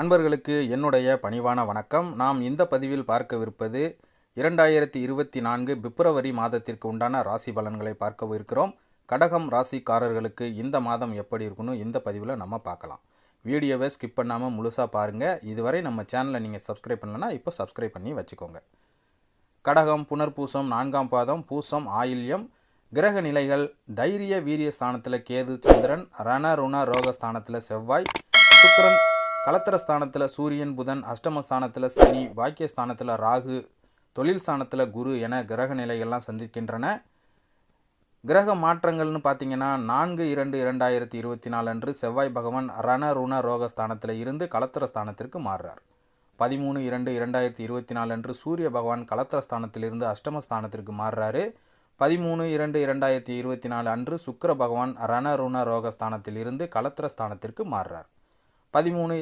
அன்பர்களுக்கு என்னுடைய பணிவான வணக்கம். நாம் இந்த பதிவில் பார்க்கவிருப்பது இரண்டாயிரத்தி இருபத்தி நான்கு பிப்ரவரி மாதத்திற்கு உண்டான ராசி பலன்களை பார்க்கவிருக்கிறோம் கடகம் ராசிக்காரர்களுக்கு இந்த மாதம் எப்படி இருக்குன்னு இந்த பதிவில் நம்ம பார்க்கலாம். வீடியோவை ஸ்கிப் பண்ணாமல் முழுசாக பாருங்கள் இதுவரை நம்ம சேனலை நீங்கள் சப்ஸ்கிரைப் பண்ணலன்னா இப்போ சப்ஸ்கிரைப் பண்ணி வச்சுக்கோங்க. கடகம் புனர்பூசம் நான்காம் பாதம் பூசம் ஆயில்யம் கிரக நிலைகள் தைரிய வீரிய ஸ்தானத்தில் கேது சந்திரன் ரண ருண ரோக ஸ்தானத்தில் செவ்வாய் சுக்கரன் கலத்திர ஸ்தானத்தில் சூரியன் புதன் அஷ்டம ஸ்தானத்தில் சனி பாக்கிய ஸ்தானத்தில் ராகு தொழில் ஸ்தானத்தில் குரு என கிரக நிலைகள்லாம் சந்திக்கின்றன. கிரக மாற்றங்கள்னு பார்த்தீங்கன்னா நான்கு இரண்டு இரண்டாயிரத்தி இருபத்தி நாலு அன்று செவ்வாய் பகவான் ரண ருண ரோக ஸ்தானத்தில் இருந்து கலத்திர ஸ்தானத்திற்கு மாறுறார். பதிமூணு இரண்டு இரண்டாயிரத்தி இருபத்தி நாலு அன்று சூரிய பகவான் கலத்திர ஸ்தானத்திலிருந்து அஷ்டம ஸ்தானத்திற்கு மாறுறாரு. பதிமூணு இரண்டு இரண்டாயிரத்தி இருபத்தி நாலு அன்று சுக்கிர பகவான் ரண ருண ரோக ஸ்தானத்தில் இருந்து கலத்திர ஸ்தானத்திற்கு மாறுறார். பதிமூணு